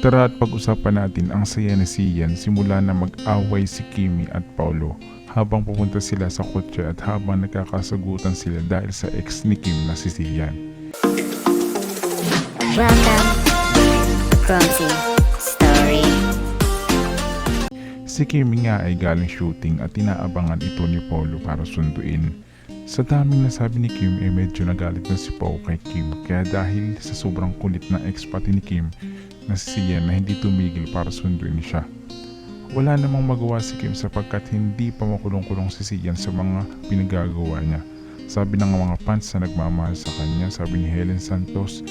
Tara at pag-usapan natin ang saya ni Sian simula na mag-away si Kimi at Paulo habang pupunta sila sa kotse at habang nagkakasagutan sila dahil sa ex ni Kim na si Sian. Welcome to Clumsy Story. Si Kimi nga ay galing shooting at inaabangan ito ni Paulo para sunduin. Sa daming nasabi ni Kim ay medyo nagalit na si Pao kay Kim kaya dahil sa sobrang kulit ng ex pati ni Kim na si Sian na hindi tumigil para sunduin siya. Wala namang magawa si Kim sapagkat hindi pa makulong-kulong si Sian sa mga pinagagawa niya. Sabi ng mga fans na nagmamahal sa kanya, sabi ni Helen Santos,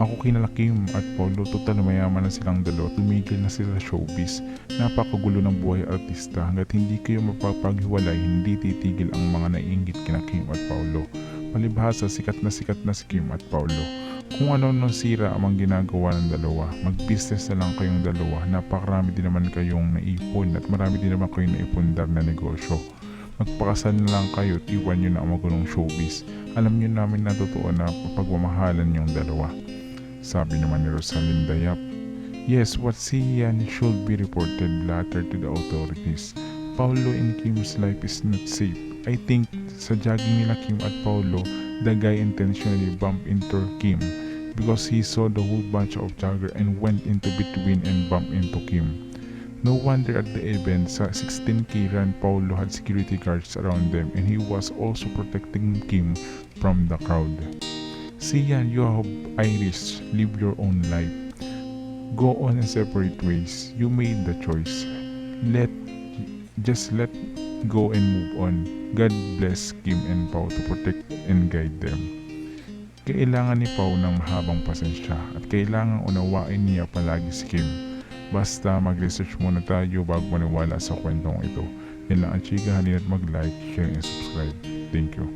ako kinala Kim at Paulo, total mayaman na silang dalawa, tumigil na sila showbiz. Napakagulo ng buhay artista hanggat hindi kayo mapapaghiwalay, hindi titigil ang mga naiingit kina Kim at Paulo. Palibhasa, sikat na sikat na si Kim at Paulo. Kung ano nung sira ang ginagawa ng dalawa, mag-business na lang kayong dalawa, napakarami din naman kayong naipon at marami din naman kayong naipundar na negosyo. Magpakasal na lang kayo at iwan nyo na ang magulong showbiz. Alam nyo namin na totoo na pagmamahalan yung dalawa. Sabi naman ni Rosalinda Yap, Yes, what Sian should be reported later to the authorities. Paulo and Kim's life is not safe. I think sa jogging nila Kim at Paulo, the guy intentionally bumped into Kim because he saw the whole bunch of jogger and went into between and bumped into Kim. No wonder at the event sa 16K run, Paulo had security guards around them and he was also protecting Kim from the crowd. Sian, you have Irish. Live your own life. Go on in separate ways. You made the choice. Let just let go and move on. God bless Kim and Pau to protect and guide them. Kailangan ni Pau ng mahabang pasensya at kailangan unawain niya palagi si Kim. Basta mag-research muna tayo bago maniwala sa kwentong ito. Yan lang ang chika, halina't mag-like, share, and subscribe. Thank you.